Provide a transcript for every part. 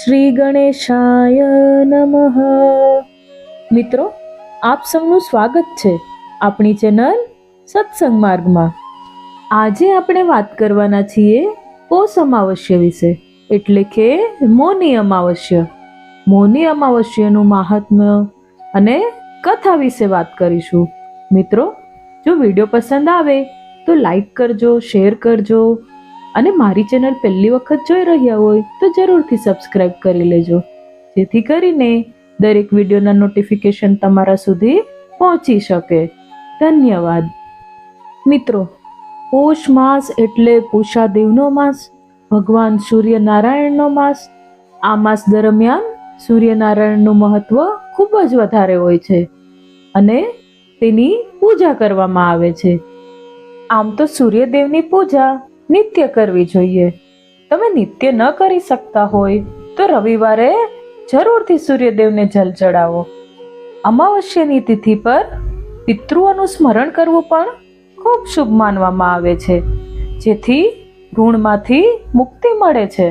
શ્રી ગણેશાય નમઃ. મિત્રો, આપ સૌનું સ્વાગત છે આપણી ચેનલ સત્સંગ માર્ગમાં. આજે આપણે વાત કરવાના છીએ પોષ અમાવસ્ય વિશે, એટલે કે મોની અમાવસ્ય. મોની અમાવસ્યનું મહાત્મ્ય અને કથા વિશે વાત કરીશું. મિત્રો, જો વીડિયો પસંદ આવે તો લાઈક કરજો, શેર કરજો અને મારી ચેનલ પહેલી વખત જોઈ રહ્યા હોય તો જરૂરથી સબસ્ક્રાઇબ કરી લેજો. જેથી કરીને દરેક વિડીયોના નોટિફિકેશન તમારા સુધી પહોંચી શકે. ધન્યવાદ. મિત્રો, પોષ માસ એટલે પૂષાદેવનો માસ, ભગવાન સૂર્યનારાયણનો માસ. આ માસ દરમિયાન સૂર્યનારાયણનું મહત્વ ખૂબ જ વધારે હોય છે અને તેની પૂજા કરવામાં આવે છે. આમ તો સૂર્યદેવની પૂજા નિત્ય કરવી જોઈએ. તમે નિત્ય ન કરી શકતા હોય તો રવિવારે જરૂરથી સૂર્યદેવને જલ ચડાવો. અમાવસ્યાની તિથિ પર પિતૃઓનું સ્મરણ કરવું પણ ખૂબ શુભ માનવામાં આવે છે. જેથી ઋણમાંથી મુક્તિ મળે છે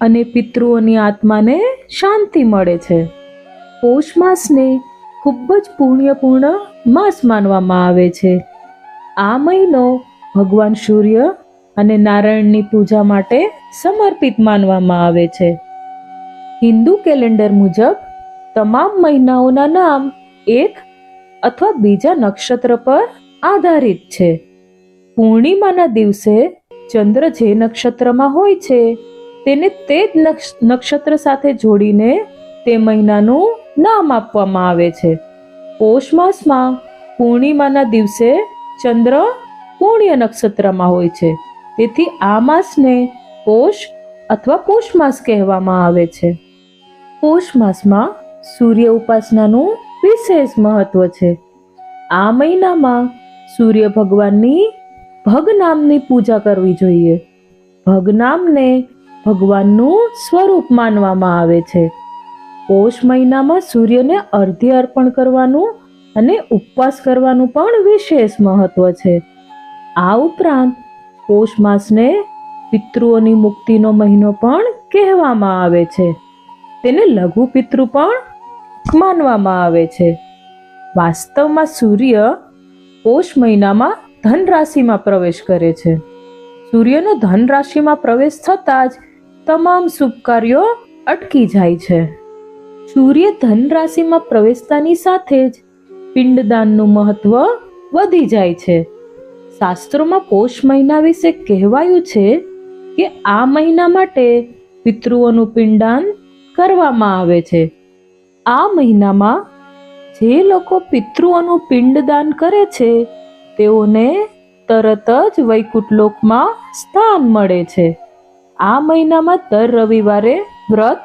અને પિતૃઓની આત્માને શાંતિ મળે છે. પોષ માસને ખૂબ જ પુણ્યપૂર્ણ માસ માનવામાં આવે છે. આ મહિનો ભગવાન સૂર્ય અને નારાયણની પૂજા માટે સમર્પિત માનવામાં આવે છે. હિન્દુ કેલેન્ડર મુજબ, તમામ મહિનાઓના નામ એક અથવા બીજા નક્ષત્ર પર આધારિત છે. પૂર્ણિમાના દિવસે ચંદ્ર જે નક્ષત્રમાં હોય છે, તેને તે જ નક્ષ- નક્ષત્ર સાથે જોડીને તે મહિનાનું નામ આપવામાં આવે છે. પોષ માસમાં પૂર્ણિમાના દિવસે ચંદ્ર પૂર્ણ્ય નક્ષત્રમાં હોય છે. તેથી આ માસને પોષ અથવા પોષ માસ કહેવામાં આવે છે. પોષ માસમાં સૂર્ય ઉપાસનાનું વિશેષ મહત્વ છે. આ મહિનામાં સૂર્ય ભગવાનની ભગ નામની પૂજા કરવી જોઈએ. ભગ નામને ભગવાનનું સ્વરૂપ માનવામાં આવે છે. પોષ મહિનામાં સૂર્યને અર્ધ્ય અર્પણ કરવાનું અને ઉપવાસ કરવાનું પણ વિશેષ મહત્વ છે. આ ઉપરાંત પોષ માસને પિતૃઓની મુક્તિનો મહિનો પણ કહેવામાં આવે છે. તેને લઘુ પિતૃ પણ માનવામાં આવે છે. વાસ્તવમાં સૂર્ય પોષ મહિનામાં ધન રાશિમાં પ્રવેશ કરે છે. સૂર્યનો ધન રાશિમાં પ્રવેશ થતાં જ તમામ શુભ કાર્યો અટકી જાય છે. સૂર્ય ધન રાશિમાં પ્રવેશતાની સાથે જ પિંડદાનનું મહત્વ વધી જાય છે. શાસ્ત્રોમાં પોષ મહિના વિશે કહેવાયું છે કે આ મહિના માટે પિતૃઓનું પિંડાન કરવામાં આવે છે. આ મહિનામાં જે લોકો પિતૃઓનું પિંડદાન કરે છે, તેઓને તરત જ વૈકુંઠ સ્થાન મળે છે. આ મહિનામાં દર રવિવારે વ્રત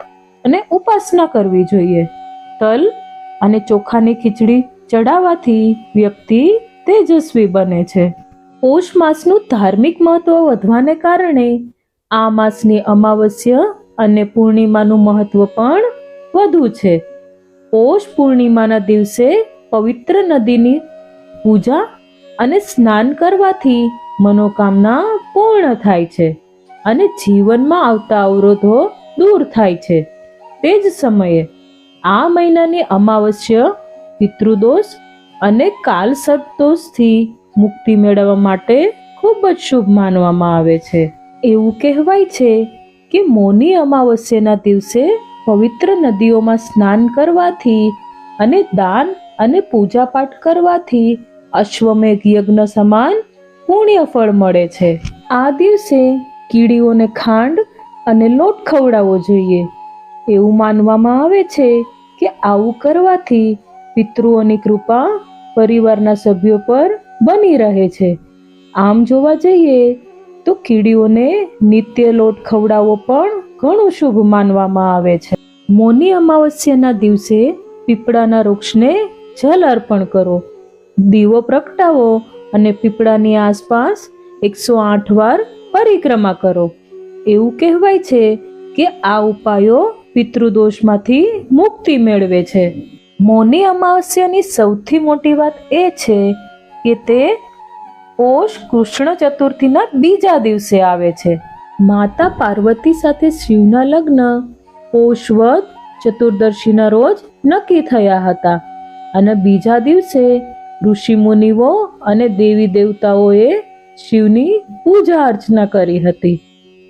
અને ઉપાસના કરવી જોઈએ. તલ અને ચોખાની ખીચડી ચડાવવાથી વ્યક્તિ તેજસ્વી બને છે. પોષ માસનું ધાર્મિક મહત્વ વધવાને કારણે આ માસની અમાવસ્યા અને પૂર્ણિમાનું મહત્વ પણ વધુ છે. પોષ પૂર્ણિમાના દિવસે પવિત્ર નદીની પૂજા અને સ્નાન કરવાથી મનોકામના પૂર્ણ થાય છે અને જીવનમાં આવતા અવરોધો દૂર થાય છે. તે જ સમયે આ મહિનાની અમાવસ્ય પિતૃદોષ અને કાલસર્પદોષથી મુક્તિ મેળવવા માટે ખૂબ જ શુભ માનવામાં આવે છે. એવું કહેવાય છે કે મોની અમાવસ્યાના દિવસે પવિત્ર નદીઓમાં સ્નાન કરવાથી અને દાન અને પૂજાપાઠ કરવાથી અશ્વમેઘ યજ્ઞ સમાન પુણ્ય ફળ મળે છે. આ દિવસે કીડીઓને ખાંડ અને લોટ ખવડાવવો જોઈએ. એવું માનવામાં આવે છે કે આવું કરવાથી પિતૃઓની કૃપા પરિવારના સભ્યો પર બની રહે છે. આમ જોવા જઈએ તો કીડીઓને નિત્ય લોટ ખવડાવવો પણ ઘણું શુભ માનવામાં આવે છે. મૌની અમાવસ્યાના દિવસે પીપળાના વૃક્ષને જલ અર્પણ કરો. દીવો પ્રગટાવો અને પીપળાની આસપાસ એકસો આઠ વાર પરિક્રમા કરો. એવું કહેવાય છે કે આ ઉપાયો પિતૃદોષમાંથી મુક્તિ મેળવે છે. મૌની અમાવસ્યાની સૌથી મોટી વાત એ છે કે તે પોષ કૃષ્ણ ચતુર્થીના બીજા દિવસે આવે છે. માતા પાર્વતી સાથે શિવના લગ્ન, પોષવદ, ચતુર્દશીના રોજ નક્કી થયા હતા અને બીજા દિવસે ઋષિ મુનિઓ અને દેવી દેવતાઓએ શિવની પૂજા અર્ચના કરી હતી.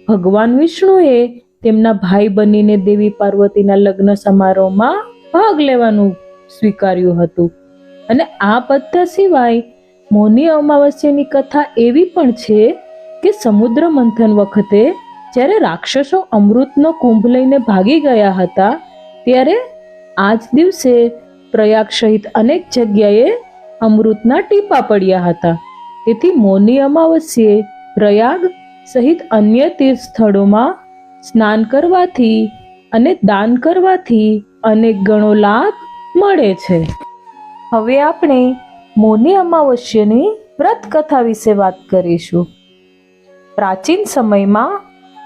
ભગવાન વિષ્ણુએ તેમના ભાઈ બનીને દેવી પાર્વતીના લગ્ન સમારોહમાં ભાગ લેવાનું સ્વીકાર્યું હતું અને આ બધા સિવાય મૌની અમાવસ્યાની કથા એવી પણ છે કે સમુદ્ર મંથન વખતે જ્યારે રાક્ષસો અમૃતનો કુંભ લઈને ભાગી ગયા હતા, ત્યારે આ જ દિવસે પ્રયાગ સહિત અનેક જગ્યાએ અમૃતના ટીપા પડ્યા હતા. તેથી મૌની અમાવસ્યે પ્રયાગ સહિત અન્ય તીર્થ સ્થળોમાં સ્નાન કરવાથી અને દાન કરવાથી અનેક ગણો લાભ મળે છે. હવે આપણે મૌની અમાવસ્યાની વ્રત કથા વિશે વાત કરીશું. પ્રાચીન સમયમાં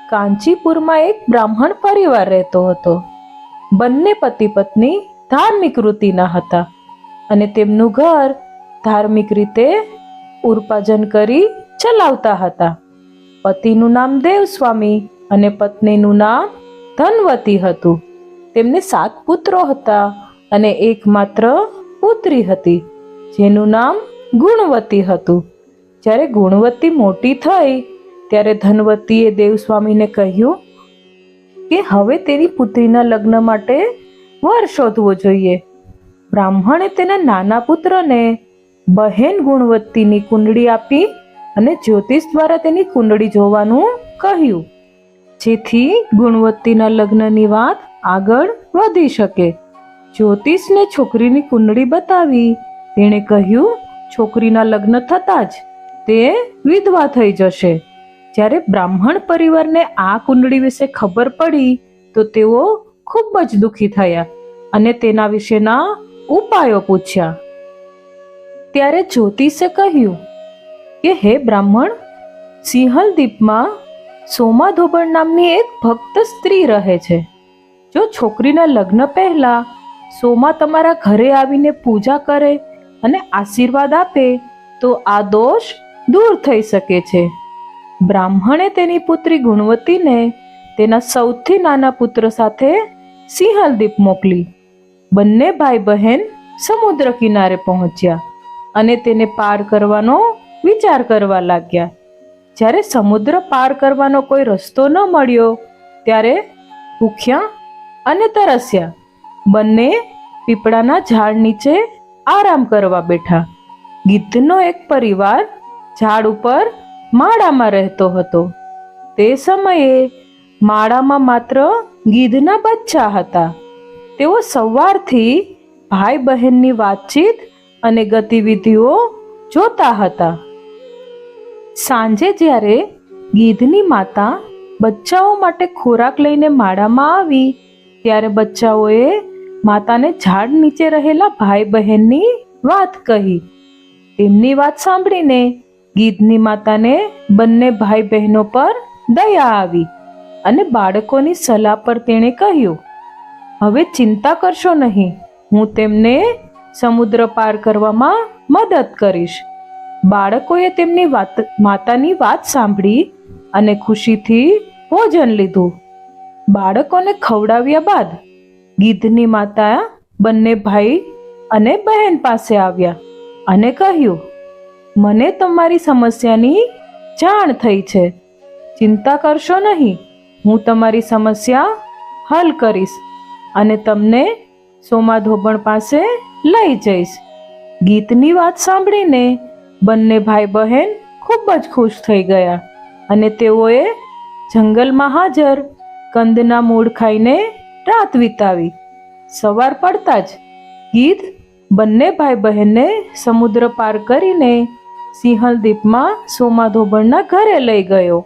કાંચીપુરમાં એક બ્રાહ્મણ પરિવાર રહેતો હતો. બંને પતિ પત્ની ધાર્મિક વૃત્તિના હતા અને તેમનું ઘર ધાર્મિક રીતે ઉપાર્જન કરી ચલાવતા હતા. પતિનું નામ દેવસ્વામી અને પત્નીનું નામ ધનવતી હતું. તેમને સાત પુત્રો હતા અને એકમાત્ર પુત્રી હતી. જેનું નામ ગુણવતી હતું. જ્યારે ગુણવતી મોટી થઈ, ત્યારે ધનવતીએ દેવસ્વામીને કહ્યું કે હવે તેની પુત્રીના લગ્ન માટે વર શોધવો જોઈએ. બ્રાહ્મણે તેના નાના પુત્રને બહેન ગુણવતીની કુંડળી આપી અને જ્યોતિષ દ્વારા તેની કુંડળી જોવાનું કહ્યું. જેથી ગુણવતીના લગ્નની વાત આગળ વધી શકે. જ્યોતિષને છોકરીની કુંડળી બતાવી તેણે કહ્યું, છોકરીના લગ્ન થતાં જ તે વિધવા થઈ જશે. જ્યારે બ્રાહ્મણ પરિવારને આ કુંડળી વિશે ખબર પડી, તો તેઓ ખૂબ જ દુઃખી થયા અને તેના વિશેના ઉપાયો પૂછ્યા. ત્યારે જ્યોતિષે કહ્યું, કે હે બ્રાહ્મણ, સિંહલદીપમાં સોમા ધોબણ નામની એક ભક્ત સ્ત્રી રહે છે. જો છોકરીના લગ્ન પહેલાં સોમા તમારા ઘરે આવીને પૂજા કરે અને આશીર્વાદ આપે, તો આ દોષ દૂર થઈ શકે છે. બ્રાહ્મણે તેની પુત્રી ગુણવતીને તેના સૌથી નાના પુત્ર સાથે સિંહલ દીપ મોકલી. બંને ભાઈ બહેન સમુદ્ર કિનારે પહોંચ્યા અને તેને પાર કરવાનો વિચાર કરવા લાગ્યા. જ્યારે સમુદ્ર પાર કરવાનો કોઈ રસ્તો ન મળ્યો, ત્યારે ભૂખ્યા અને તરસ્યા. બંને પીપળાના ઝાડ નીચે આરામ કરવા બેઠા. ગીધનો એક પરિવાર ઝાડ ઉપર માળામાં રહેતો હતો. તે સમયે માળામાં માત્ર ગીધના બચ્ચા હતા. તેઓ સવારથી ભાઈ બહેનની વાતચીત અને ગતિવિધિઓ જોતા હતા. સાંજે જ્યારે ગીધની માતા બચ્ચાઓ માટે ખોરાક લઈને માળામાં આવી, ત્યારે બચ્ચાઓએ માતાને ઝાડ નીચે રહેલા ભાઈ બહેનની વાત કહી. તેમની વાત સાંભળીને ગીધની માતાને બંને ભાઈ બહેનો પર દયા આવી અને બાળકોની સલાહ પર તેણે કહ્યું, હવે ચિંતા કરશો નહીં, હું તેમને સમુદ્ર પાર કરવામાં મદદ કરીશ. બાળકોએ તેમની વાત, માતાની વાત સાંભળી અને ખુશીથી ભોજન લીધું. બાળકોને ખવડાવ્યા બાદ ગીધની માતા બંને ભાઈ અને બહેન પાસે આવ્યા અને કહ્યું, મને તમારી સમસ્યાની જાણ થઈ છે. ચિંતા કરશો નહીં. હું તમારી સમસ્યા હલ કરીશ અને તમને સોમા ધોબણ પાસે લઈ જઈશ. ગીતની વાત સાંભળીને બંને ભાઈ બહેન ખૂબ જ ખુશ થઈ ગયા અને તેઓએ જંગલમાં હાજર કંદના મૂળ ખાઈને રાત વિતાવી. સવાર પડતા જ ગીધ બંને ભાઈ બહેનને સમુદ્ર પાર કરીને સિંહલ દીપમાં સોમા ધોબણના ઘરે લઈ ગયો.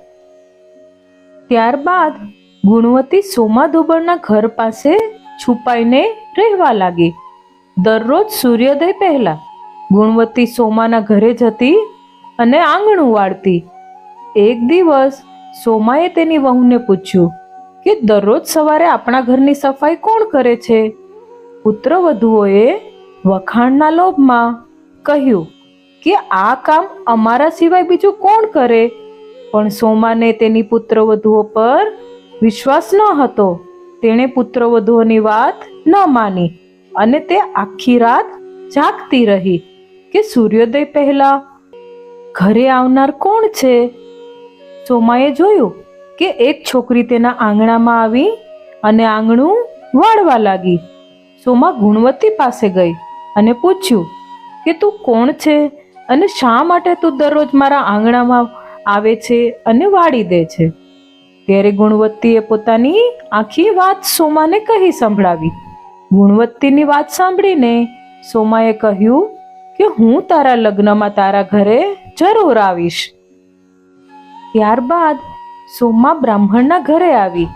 ત્યારબાદ ગુણવતી સોમા ધોબણના ઘર પાસે છુપાઈને રહેવા લાગી. દરરોજ સૂર્યોદય પહેલા ગુણવતી સોમાના ઘરે જતી અને આંગણું વાળતી. એક દિવસ સોમાએ તેની વહુને પૂછ્યું કે દરરોજ સવારે આપણા ઘરની સફાઈ કોણ કરે છે? પુત્રવધુઓએ વખાણના લોભમાં કહ્યું કે આ કામ અમારા સિવાય બીજું કોણ કરે? પણ સોમાને તેની પુત્રવધુઓ પર વિશ્વાસ ન હતો. તેણે પુત્રવધુઓની વાત ન માની અને તે આખી રાત જાગતી રહી કે સૂર્યોદય પહેલા ઘરે આવનાર કોણ છે? સોમાએ જોયું કે એક છોકરી તેના આંગણામાં આવી અને આંગણું વાળવા લાગી. સોમા ગુણવતી પાસે ગઈ અને પૂછ્યું, કે તું કોણ છે અને શા માટે તું દરરોજ મારા આંગણામાં આવે છે અને વાળી દે છે? ત્યારે ગુણવત્તીએ પોતાની આખી વાત સોમાને કહી સંભળાવી. ગુણવત્તીની વાત સાંભળીને સોમાએ કહ્યું કે, હું તારા લગ્નમાં તારા ઘરે જરૂર આવીશ. ત્યારબાદ સોમા બ્રાહ્મણના ઘરે આવી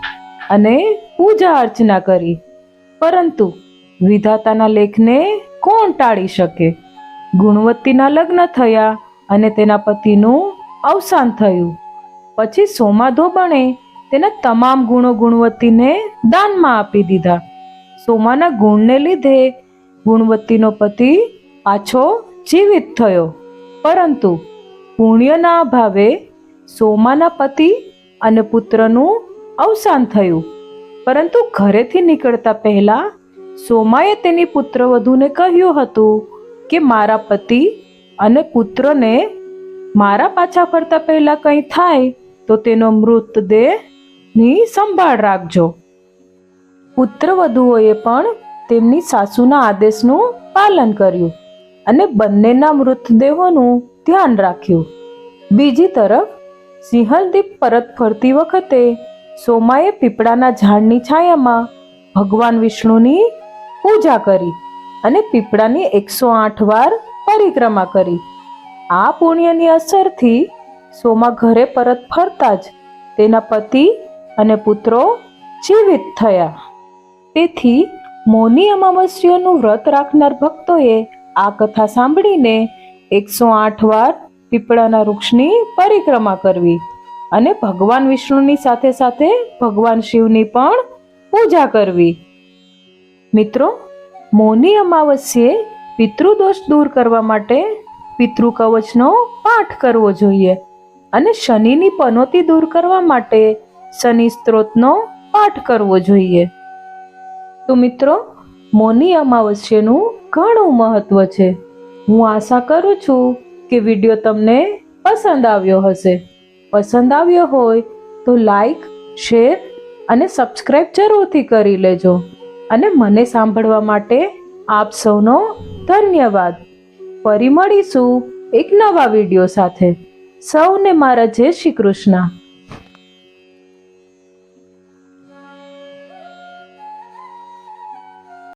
અને પૂજા અર્ચના કરી. પરંતુ વિધાતાના લેખને કોણ ટાળી શકે? ગુણવત્તીના લગ્ન થયા અને તેના પતિનું અવસાન થયું. પછી સોમા ધોબણે તેના તમામ ગુણો ગુણવત્તીને દાનમાં આપી દીધા. સોમાના ગુણને લીધે ગુણવત્તીનો પતિ પાછો જીવિત થયો. પરંતુ પુણ્યના અભાવે સોમાના પતિ અને પુત્રનું અવસાન થયું. પરંતુ ઘરેથી નીકળતા પહેલા સોમાએ તેની પુત્રવધૂને કહ્યું હતું કે, મારા પતિ અને પુત્રને મારા પાછા ફરતા પહેલાં કંઈ થાય તો તેનો મૃતદેહની સંભાળ રાખજો. પુત્રવધુઓએ પણ તેમની સાસુના આદેશનું પાલન કર્યું અને બંનેના મૃતદેહોનું ધ્યાન રાખ્યું. બીજી તરફ સિંહલદીપ પરત ફરતી વખતે સોમાએ પીપળાના ઝાડની છાયામાં ભગવાન વિષ્ણુની પૂજા કરી અને પીપળાની એકસો આઠ વાર પરિક્રમા કરી. આ પુણ્યની અસરથી સોમા ઘરે પરત ફરતા જ તેના પતિ અને પુત્રો જીવિત થયા. તેથી મોની અમાવસ્યનું વ્રત રાખનાર ભક્તોએ આ કથા સાંભળીને એકસો આઠ વાર પીપળાના વૃક્ષની પરિક્રમા કરવી અને ભગવાન વિષ્ણુની સાથે સાથે ભગવાન શિવની પણ પૂજા કરવી. મિત્રો, મૌની અમાવસ્યે પિતૃદોષ દૂર કરવા માટે પિતૃ કવચનો પાઠ કરવો જોઈએ અને શનિની પનોતી દૂર કરવા માટે શનિ સ્ત્રોતનો પાઠ કરવો જોઈએ. તો મિત્રો, મૌની અમાવસ્યાનું ઘણું મહત્વ છે. હું આશા કરું છું કે વીડિયો તમને પસંદ આવ્યો હશે. પસંદ આવ્યો હોય તો લાઈક શેર અને સબસ્ક્રાઈબ જરૂરથી કરી લેજો. અને મને સાંભળવા માટે આપ સૌનો ધન્યવાદ. ફરી મળીશું એક નવા વીડિયો સાથે. સૌને મારા જય શ્રી કૃષ્ણ.